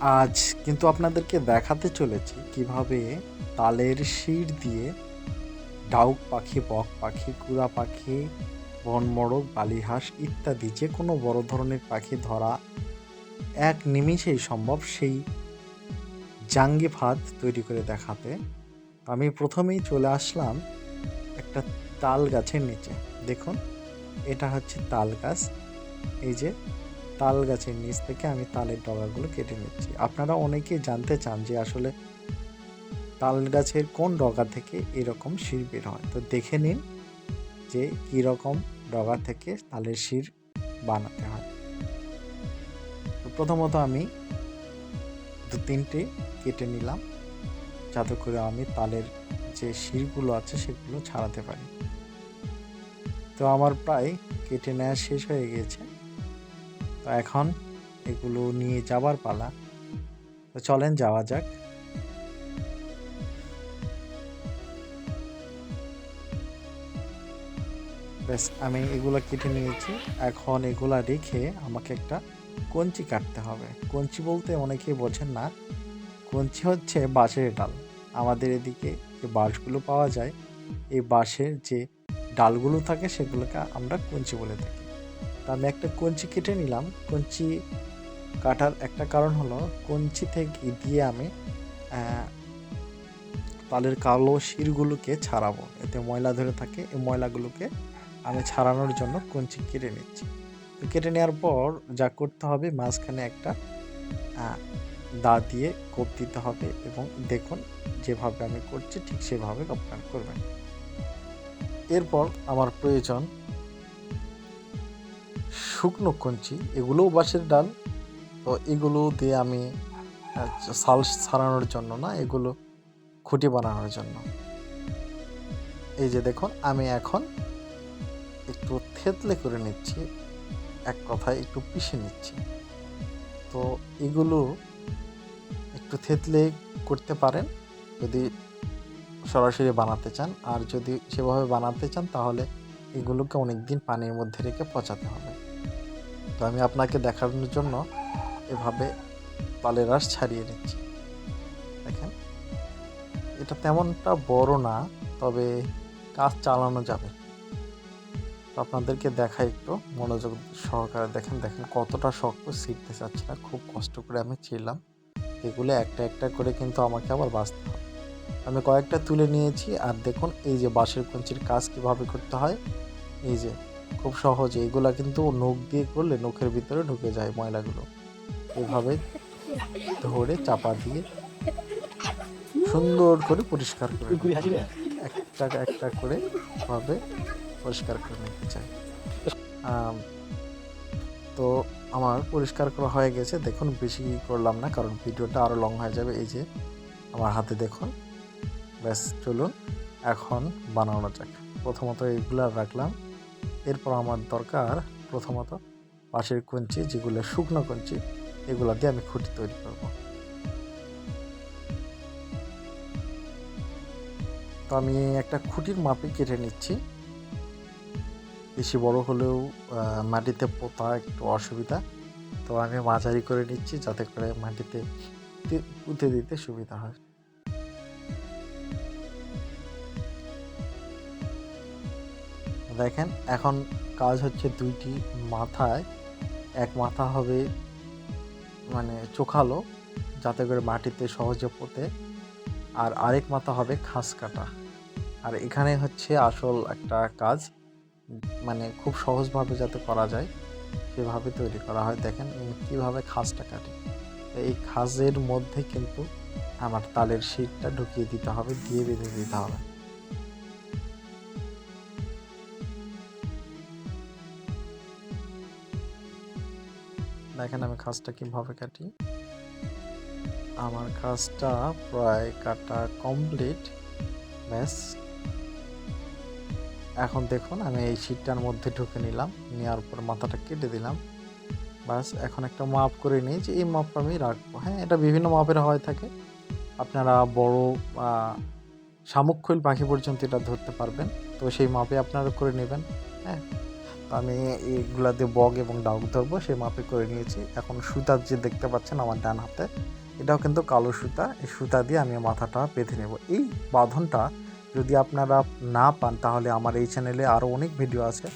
আজ কিন্তু আপনাদেরকে দেখাতে চলেছি কীভাবে তালের শির দিয়ে ডাউক পাখি, বক পাখি, কুড়া পাখি বনমোরগ বালিহাঁস ইত্যাদি যে কোনো বড় ধরনের পাখি ধরা এক নিমিষেই সম্ভব সেই জাঙ্গি ফাঁদ তৈরি করে দেখাতে। আমি প্রথমেই চলে আসলাম একটা তাল গাছের নিচে। দেখুন, এটা হচ্ছে তাল গাছ। এই যে তাল গাছের নিচ থেকে আমি তালের ডগাগুলো কেটে নিচ্ছি। আপনারা অনেকেই জানতে চান যে আসলে তাল গাছের কোন ডগা থেকে এরকম শির বের হয়। তো দেখে নিন যে কী রকম ডগা থেকে তালের শির বানাতে হয়। তো প্রথমত আমি দু তিনটে কেটে নিলাম যাতে করে আমি তালের যে শিরগুলো আছে সেগুলো ছাড়াতে পারি। তো আমার প্রায় কেটে নেওয়া শেষ হয়ে গিয়েছে তো এখন এগুলো নিয়ে যাবার পালা। তো চলেন, যাওয়া যাক। ব্যাস আমি এগুলো কেটে নিয়েছি। এখন এগুলা রেখে আমাকে একটা কঞ্চি কাটতে হবে। কঞ্চি বলতে অনেকেই বোঝেন না। কঞ্চি হচ্ছে বাঁশের ডাল। আমাদের এদিকে যে বাঁশগুলো পাওয়া যায়, এই বাঁশের যে ডালগুলো থাকে, সেগুলোকে আমরা কঞ্চি বলে থাকি। আমি একটা কঞ্চি কেটে নিলাম। কঞ্চি কাটার একটা কারণ হলো, কঞ্চি থেকে দিয়ে আমি তালের কালো শিরগুলোকে ছাড়াবো। এতে ময়লা ধরে থাকে, এই ময়লাগুলোকে আমি ছাড়ানোর জন্য কঞ্চি কেটে নিচ্ছি। কেটে নেওয়ার পর যা করতে হবে, মাঝখানে একটা দা দিয়ে কোপ দিতে হবে এবং দেখুন যেভাবে আমি করছি, ঠিক সেভাবে আপনারা করবেন। এরপর আমার প্রয়োজন শুকনো কঞ্চি, এগুলোও বাঁশের ডাল। তো এগুলো দিয়ে আমি শাল ছাড়ানোর জন্য না, এগুলো খুঁটি বানানোর জন্য। এই যে দেখুন, আমি এখন একটু থেতলে করে নিচ্ছি, এক কথায় একটু পিষে নিচ্ছি। তো এগুলো একটু থেতলে করতে পারেন, যদি সরাসরি বানাতে চান। আর যদি সেভাবে বানাতে চান, তাহলে এগুলোকে অনেক দিন পানির মধ্যে রেখে পচাতে হবে। তো আমি আপনাকে দেখানোর জন্য এভাবে পালের রস ছাড়িয়ে নিচ্ছি। দেখেন, এটা তেমনটা বড় না, তবে কাজ চালানো যাবে। তো আপনাদেরকে দেখা একটু, মনোযোগ সহকারে দেখেন দেখেন কতটা শক্ত শিখতে চাচ্ছি না, খুব কষ্ট করে আমি ছিলাম এগুলো একটা একটা করে কিন্তু আমাকে আবার বাঁচতে হবে। আমি কয়েকটা তুলে নিয়েছি, আর দেখুন এই যে বাঁশের কঞ্চির কাজ কীভাবে করতে হয়, এই যে খুব সহজে। এগুলা কিন্তু নখ দিয়ে করলে নখের ভিতরে ঢুকে যায় ময়লাগুলো। এভাবে ধরে চাপা দিয়ে সুন্দর করে পরিষ্কার করে একটা একটা করে ভাবে পরিষ্কার করে নিতে চাই। তো আমার পরিষ্কার করা হয়ে গেছে। দেখুন বেশি করলাম না কারণ ভিডিওটা আরও লং হয়ে যাবে। এই যে আমার হাতে দেখুন। ব্যাস চলুন এখন বানানো যাক। প্রথমত এইগুলো রাখলাম। এরপর আমার দরকার প্রথমত পাশের কঞ্চি, যেগুলো শুকনো কঞ্চি, এগুলো দিয়ে আমি খুঁটি তৈরি করব। তো আমি একটা খুঁটির মাপে কেটে নিচ্ছি। বেশি বড় হলেও মাটিতে পোতা একটু অসুবিধা। তো আমি মাঝারি করে নিচ্ছি যাতে করে মাটিতে পুঁতে দিতে সুবিধা হয়। দেখেন, এখন কাজ হচ্ছে দুইটি মাথায়। এক মাথা হবে মানে চোখালো, যাতে করে মাটিতে সহজে পোতে। আর আরেক মাথা হবে খাস কাটা। আর এখানে হচ্ছে আসল একটা কাজ মানে খুব সহজভাবে যাতে করা যায়, সেভাবে তৈরি করা হয়। দেখেন কীভাবে খাসটা কাটে। এই খাসের মধ্যে কিন্তু আমার তালের শিটটা ঢুকিয়ে দিতে হবে, দিয়ে বেঁধে দিতে হবে। দেখেন আমি খাসটা কীভাবে কাটি। আমার কাজটা প্রায় কাটা কমপ্লিট ব্যাস এখন দেখুন আমি এই শীটটার মধ্যে ঢুকে নিলাম নেওয়ার পর মাথাটা কেটে দিলাম। বাস এখন একটা মাপ করে নিই যে এই মাপটা আমি রাখব। হ্যাঁ এটা বিভিন্ন মাপের হয়ে থাকে। আপনারা বড় আহ, শামুক খৈল পাখি পর্যন্ত এটা ধরতে পারবেন। তো সেই মাপে আপনারা করে নেবেন। হ্যাঁ আমি এইগুলা দিয়ে বগ এবং ডাউক ধরবো, সেই মাপে করে নিয়েছি। এখন সুতা যে দেখতে পাচ্ছেন আমার ডান হাতে, এটাও কিন্তু কালো সুতা। এই সুতা দিয়ে আমি মাথাটা বেঁধে নেব। এই বাঁধনটা যদি আপনারা না পান, তাহলে আমার এই চ্যানেলে আরও অনেক ভিডিও আছে।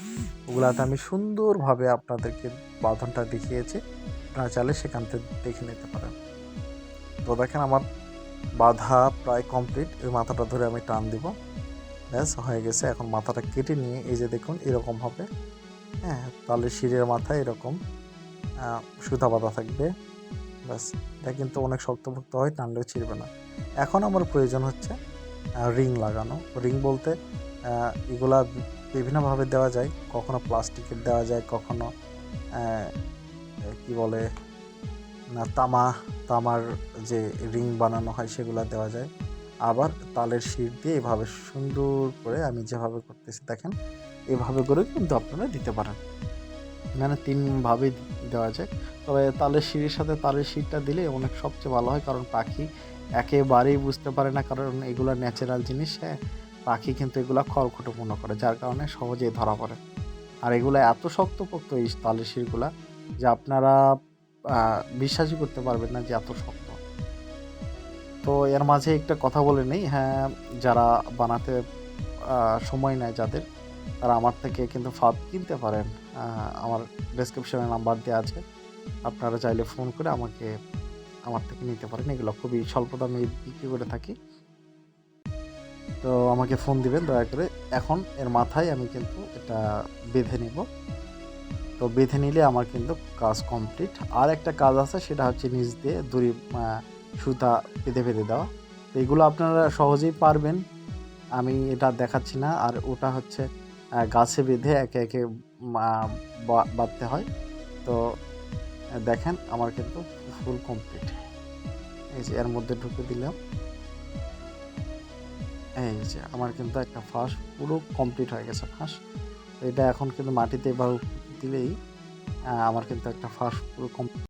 ওগুলাতে আমি সুন্দরভাবে আপনাদেরকে বাঁধনটা দেখিয়েছি। আপনারা চাইলে সেখান থেকে দেখে নিতে পারেন। তো দেখেন আমার বাঁধা প্রায় কমপ্লিট। এই মাথাটা ধরে আমি টান দিব। ব্যাস, হয়ে গেছে। এখন মাথাটা কেটে নিয়ে এই যে দেখুন, এরকম হবে। হ্যাঁ তাহলে শিরের মাথায় এরকম সুতা বাঁধা থাকবে। ব্যাস, এটা কিন্তু অনেক শক্তপোক্ত হয় টানলেও ছিঁড়বে না। এখন আমার প্রয়োজন হচ্ছে রিং লাগানো। রিং বলতে এগুলা বিভিন্নভাবে দেওয়া যায়। কখনো প্লাস্টিকের দেওয়া যায়, কখনো কি বলে, না, তামা, তামার যে রিং বানানো হয়, সেগুলো দেওয়া যায়। আবার তালের শির দিয়ে এভাবে সুন্দর করে আমি যেভাবে করতেছি, দেখেন এভাবে করে কিন্তু আপনারা দিতে পারেন। মানে তিনভাবে দেওয়া যায় তবে তালের শিরির সাথে তালের শিরটা দিলে অনেক সবচেয়ে ভালো হয়, কারণ পাখি একেবারেই বুঝতে পারে না, কারণ এগুলো ন্যাচারাল জিনিস হ্যাঁ। পাখি কিন্তু এগুলো খড়খুটো করে, যার কারণে সহজেই ধরা পড়ে। আর এগুলো এত শক্তপোক্ত এই তালের শিরগুলা যে আপনারা বিশ্বাসই করতে পারবেন না যে এত শক্ত। তো এর মাঝে একটা কথা বলে নেই হ্যাঁ যারা বানাতে সময় নেয় যাদের তারা আমার থেকে কিন্তু ফাঁদ কিনতে পারেন। আমার ডেসক্রিপশনে নাম্বার দেওয়া আছে। আপনারা চাইলে ফোন করে আমাকে, আমার থেকে নিতে পারেন। এগুলো খুবই স্বল্প দামে বিক্রি করে থাকি। তো আমাকে ফোন দিবেন দয়া করে। এখন এর মাথায় আমি কিন্তু এটা বেঁধে নিব। তো বেঁধে নিলে আমার কিন্তু কাজ কমপ্লিট আর একটা কাজ আছে, সেটা হচ্ছে নিচ দিয়ে দড়ি সুতা বেঁধে বেঁধে দেওয়া। তো এগুলো আপনারা সহজেই পারবেন। আমি এটা দেখাচ্ছি না। আর ওটা হচ্ছে গাছে বেঁধে একে একে বাঁধতে হয়। তো, দেখেন আমার কিন্তু ফুল কমপ্লিট এই যে এর মধ্যে ঢুকে দিলাম। এই যে আমার কিন্তু একটা ফাঁস পুরো কমপ্লিট হয়ে গেছে ফাঁস। এটা এখন কিন্তু মাটিতে এবার দিলেই আমার কিন্তু একটা ফাঁস পুরো কম